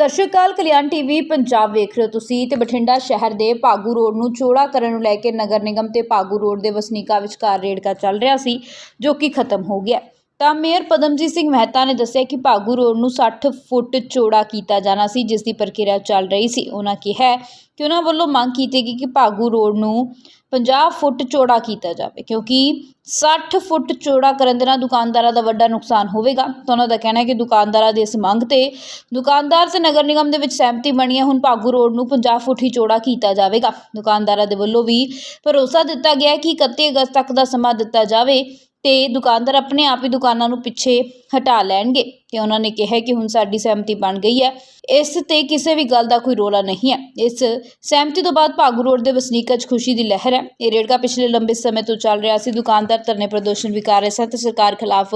ਸਤਿ ਸ਼੍ਰੀ ਅਕਾਲ, ਕਲਿਆਣ ਟੀਵੀ ਪੰਜਾਬ ਵੇਖ ਰਹੇ ਹੋ ਤੁਸੀਂ ਤੇ ਬਠਿੰਡਾ ਸ਼ਹਿਰ ਦੇ ਭਾਗੂ ਰੋਡ ਨੂੰ ਚੌੜਾ ਕਰਨ ਨੂੰ ਲੈ ਕੇ ਨਗਰ ਨਿਗਮ ਤੇ ਭਾਗੂ ਰੋਡ ਦੇ ਵਸਨੀਕਾਂ ਵਿਚਕਾਰ ਰੇੜਕਾ ਚੱਲ ਰਿਹਾ ਸੀ, ਜੋ ਕਿ ਖਤਮ ਹੋ ਗਿਆ। ਤਾਂ ਮੇਅਰ ਪਦਮਜੀਤ ਸਿੰਘ ਮਹਿਤਾ ਨੇ ਦੱਸਿਆ ਕਿ ਭਾਗੂ ਰੋਡ ਨੂੰ 60 ਫੁੱਟ ਚੌੜਾ ਕੀਤਾ ਜਾਣਾ ਸੀ, ਜਿਸ ਦੀ ਪ੍ਰਕਿਰਿਆ ਚੱਲ ਰਹੀ ਸੀ। ਉਹਨਾਂ ਕਿਹਾ ਕਿ ਉਹਨਾਂ ਵੱਲੋਂ ਮੰਗ ਕੀਤੀ ਗਈ ਕਿ ਭਾਗੂ ਰੋਡ ਨੂੰ 50 ਫੁੱਟ ਚੌੜਾ ਕੀਤਾ ਜਾਵੇ, ਕਿਉਂਕਿ 60 ਫੁੱਟ ਚੌੜਾ ਕਰਨ ਦੇ ਨਾਲ ਦੁਕਾਨਦਾਰਾਂ ਦਾ ਵੱਡਾ ਨੁਕਸਾਨ ਹੋਵੇਗਾ। ਤਾਂ ਉਹਨਾਂ ਦਾ ਕਹਿਣਾ ਹੈ ਕਿ ਦੁਕਾਨਦਾਰਾਂ ਦੀ ਇਸ ਮੰਗ ਤੇ ਦੁਕਾਨਦਾਰ ਤੇ ਨਗਰ ਨਿਗਮ ਦੇ ਵਿੱਚ ਸਹਿਮਤੀ ਬਣੀ ਹੈ, ਹੁਣ ਭਾਗੂ ਰੋਡ ਨੂੰ 50 ਫੁੱਟ ਹੀ ਚੌੜਾ ਕੀਤਾ ਜਾਵੇਗਾ। ਦੁਕਾਨਦਾਰਾਂ ਦੇ ਵੱਲੋਂ ਵੀ ਭਰੋਸਾ ਦਿੱਤਾ ਗਿਆ ਕਿ 31 ਅਗਸਤ ਤੱਕ ਦਾ ਸਮਾਂ ਦਿੱਤਾ ਜਾਵੇ। ਅਤੇ ਦੁਕਾਨਦਾਰ ਆਪਣੇ ਆਪ ਹੀ ਦੁਕਾਨਾਂ ਨੂੰ ਪਿੱਛੇ ਹਟਾ ਲੈਣਗੇ। ਤੇ ਉਹਨਾਂ ਨੇ ਕਿਹਾ ਕਿ ਹੁਣ ਸਾਡੀ ਸਹਿਮਤੀ ਬਣ ਗਈ ਹੈ। ਇਸ ਤੇ ਕਿਸੇ ਵੀ ਗੱਲ ਦਾ ਕੋਈ ਰੋਲਾ ਨਹੀਂ ਹੈ। ਇਸ ਸਹਿਮਤੀ ਤੋਂ ਬਾਅਦ ਭਾਗੂ ਰੋਡ ਦੇ ਵਸਨੀਕਾਂ 'ਚ ਖੁਸ਼ੀ ਦੀ ਲਹਿਰ ਹੈ। ਇਹ ਰੇੜਕਾ ਪਿਛਲੇ ਲੰਬੇ ਸਮੇਂ ਤੋਂ ਚੱਲ ਰਿਹਾ ਸੀ। ਦੁਕਾਨਦਾਰ ਧਰਨੇ ਪ੍ਰਦਰਸ਼ਨ ਵੀ ਕਰ ਰਹੇ ਸਨ ਤੇ ਸਰਕਾਰ ਖਿਲਾਫ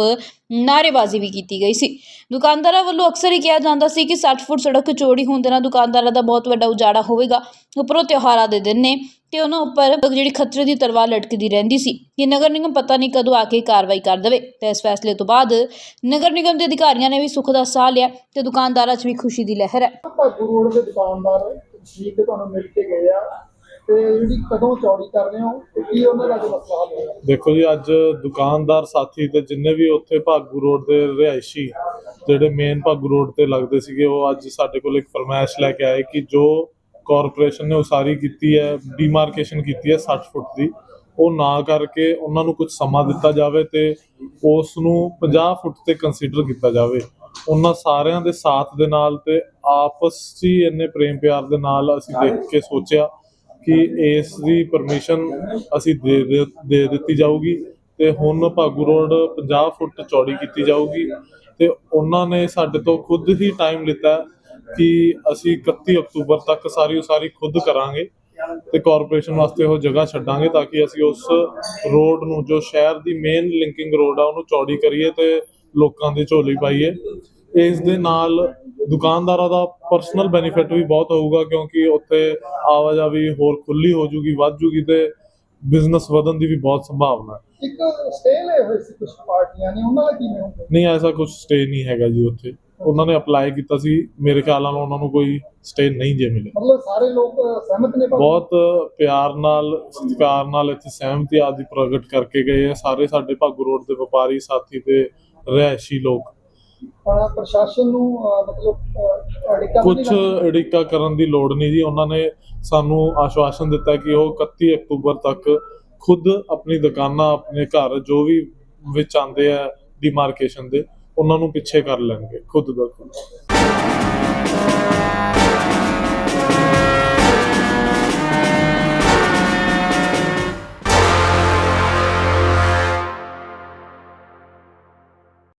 ਨਾਅਰੇਬਾਜ਼ੀ ਵੀ ਕੀਤੀ ਗਈ ਸੀ। ਦੁਕਾਨਦਾਰਾਂ ਵੱਲੋਂ ਅਕਸਰ ਹੀ ਕਿਹਾ ਜਾਂਦਾ ਸੀ ਕਿ 60 ਫੁੱਟ ਸੜਕ ਚੌੜੀ ਹੋਣ ਦੇ ਨਾਲ ਦੁਕਾਨਦਾਰਾਂ ਦਾ ਬਹੁਤ ਵੱਡਾ ਉਜਾੜਾ ਹੋਵੇਗਾ। ਉੱਪਰੋਂ ਤਿਉਹਾਰਾਂ ਦੇ ਦਿਨ ਨੇ ਤੇ ਉਹਨਾਂ ਉੱਪਰ ਜਿਹੜੀ ਖਤਰੇ ਦੀ ਤਲਵਾਰ ਲਟਕਦੀ ਰਹਿੰਦੀ ਸੀ ਕਿ ਨਗਰ ਨਿਗਮ ਪਤਾ ਨਹੀਂ ਕਦੋਂ ਆ ਕੇ ਕਾਰਵਾਈ ਕਰ ਦੇਵੇ। ਤੇ ਇਸ ਫੈਸਲੇ ਤੋਂ ਬਾਅਦ ਨਗਰ ਨਿਗਮ ਦੇ ਅਧਿਕਾਰੀਆਂ ਨੇ ਵੀ ਸੁੱਖ ਦਾ ਸਾਹ ਲਿਆ ਤੇ ਦੁਕਾਨਦਾਰਾਂ 'ਚ ਵੀ ਖੁਸ਼ੀ ਦੀ ਲਹਿਰ ਹੈ। ਭਾਗੂ ਰੋਡ ਦੇ ਦੁਕਾਨਦਾਰ ਠੀਕ ਤੁਹਾਨੂੰ ਮਿਲ ਕੇ ਗਏ ਆ ਤੇ ਜਿਹੜੀ ਕਦੋਂ ਚੌੜੀ ਕਰ ਰਹੇ ਹੋ ਤੇ ਕੀ ਉਹਨਾਂ ਦਾ ਅੱਜ ਮਸਲਾ ਹੱਲ ਹੋਇਆ ਦੇਖੋ ਜੀ ਅੱਜ ਦੁਕਾਨਦਾਰ ਸਾਥੀ ਤੇ ਜਿੰਨੇ ਵੀ ਉੱਥੇ ਭਾਗੂ ਰੋਡ ਦੇ ਰਿਹਾਇਸ਼ੀ ਜਿਹੜੇ ਮੇਨ ਭਾਗੂ ਰੋਡ ਤੇ ਲੱਗਦੇ ਸੀਗੇ ਉਹ ਅੱਜ ਸਾਡੇ ਕੋਲ ਇੱਕ ਫਰਮਾਇਸ਼ ਲੈ ਕੇ ਆਏ ਕਿ ਜੋ ਕਾਰਪੋਰੇਸ਼ਨ ਨੇ ਉਸਾਰੀ ਕੀਤੀ ਹੈ ਡੀਮਾਰਕੇਸ਼ਨ ਕੀਤੀ ਹੈ 60 ਫੁੱਟ ਦੀ। ਉਹ ਨਾ ਕਰਕੇ ਉਹਨਾਂ ਨੂੰ ਕੁਝ ਸਮਾਂ ਦਿੱਤਾ ਜਾਵੇ ਤੇ ਉਸ ਨੂੰ 50 ਫੁੱਟ ਤੇ ਕੰਸੀਡਰ ਕੀਤਾ ਜਾਵੇ। ਉਹਨਾਂ ਸਾਰਿਆਂ ਦੇ ਸਾਥ ਦੇ ਨਾਲ ਤੇ ਆਪਸ 'ਚ ਹੀ ਇੰਨੇ ਪ੍ਰੇਮ ਪਿਆਰ ਦੇ ਨਾਲ ਅਸੀਂ ਦੇਖ ਕੇ ਸੋਚਿਆ ਕਿ ਇਸ ਦੀ ਪਰਮਿਸ਼ਨ ਅਸੀਂ ਦੇ ਦੇ ਦਿੱਤੀ ਜਾਊਗੀ ਤੇ ਹੁਣ ਭਾਗੂ ਰੋਡ 50 ਫੁੱਟ ਚੌੜੀ ਕੀਤੀ ਜਾਊਗੀ ਤੇ ਉਹਨਾਂ ਨੇ ਸਾਡੇ ਤੋਂ ਖੁਦ ਹੀ ਟਾਈਮ ਲਿੱਤਾ ਕਿ ਅਸੀਂ 31 ਅਕਤੂਬਰ ਤੱਕ ਸਾਰੀ ਉਸਾਰੀ ਖੁਦ ਕਰਾਂਗੇ। ਤੇ ਕਾਰਪੋਰੇਸ਼ਨ ਵਾਸਤੇ ਉਹ ਜਗ੍ਹਾ ਛੱਡਾਂਗੇ ਤਾਂ ਕਿ ਅਸੀਂ ਉਸ ਰੋਡ ਨੂੰ ਜੋ ਸ਼ਹਿਰ ਦੀ ਮੇਨ ਲਿੰਕਿੰਗ ਰੋਡ ਆ ਉਹਨੂੰ ਚੌੜੀ ਕਰੀਏ ਤੇ ਲੋਕਾਂ ਦੀ ਝੋਲੀ ਪਾਈਏ। ਇਸ ਦੇ ਨਾਲ ਦੁਕਾਨਦਾਰਾਂ ਦਾ ਪਰਸਨਲ ਬੈਨੀਫਿਟ ਵੀ ਬਹੁਤ ਹੋਊਗਾ ਕਿਉਂਕਿ ਉੱਥੇ ਆਵਾਜਾਈ ਹੋਰ ਖੁੱਲੀ ਹੋ ਜੂਗੀ ਵੱਧ ਜੂਗੀ ਤੇ ਬਿਜ਼ਨਸ ਵਧਣ ਦੀ ਵੀ ਬਹੁਤ ਸੰਭਾਵਨਾ ਹੈ। ਇੱਕ ਸਟੇ ਲਏ ਹੋਏ ਸੀ ਕੁਝ ਪਾਰਟੀਆਂ ਨੇ ਉਹਨਾਂ ਦਾ ਕਿਵੇਂ ਹੋਊਗਾ ਨਹੀਂ ਐਸਾ ਕੁਝ ਸਟੇ ਨਹੀਂ ਹੈਗਾ ਜੀ ਉੱਥੇ। ਉਹਨਾਂ ਨੇ ਅਪਲਾਈ ਕੀਤਾ ਸੀ। ਮੇਰੇ ਖਿਆਲ ਨਾਲ ਉਹਨਾਂ ਨੂੰ ਕੋਈ ਸਟੇ ਨਹੀਂ ਜੇ ਮਿਲੇ। ਮਤਲਬ ਸਾਰੇ ਲੋਕ ਸਹਿਮਤ ਨੇ ਬਹੁਤ ਪਿਆਰ ਨਾਲ ਸਤਿਕਾਰ ਨਾਲ ਇੱਥੇ ਸਹਿਮਤੀ ਆਦਿ ਪ੍ਰਗਟ ਕਰਕੇ ਗਏ ਆ। ਸਾਰੇ ਸਾਡੇ ਭਾਗੂ ਰੋਡ ਦੇ ਵਪਾਰੀ ਸਾਥੀ ਤੇ ਰਹਿਸ਼ੀ ਲੋਕ। ਪ੍ਰਸ਼ਾਸਨ ਨੂੰ ਮਤਲਬ ਕੁਝ ਅੜਿੱਕਾ ਕਰਨ ਦੀ ਲੋੜ ਨਹੀਂ ਜੀ। ਉਹਨਾਂ ਨੇ ਸਾਨੂੰ ਆਸ਼ਵਾਸਨ ਦਿੱਤਾ ਕਿ ਉਹ 31 ਅਕਤੂਬਰ ਤੱਕ ਖੁਦ ਆਪਣੀ ਦੁਕਾਨਾਂ ਆਪਣੇ ਘਰ ਜੋ ਵੀ ਵਿੱਚ ਆ ਡੀਮਾਰਕੇਸ਼ਨ ਦੇ ਉਹਨਾਂ ਨੂੰ ਪਿੱਛੇ ਕਰ ਲੈਣਗੇ ਖੁਦ ਦਾ। ਖੁਦ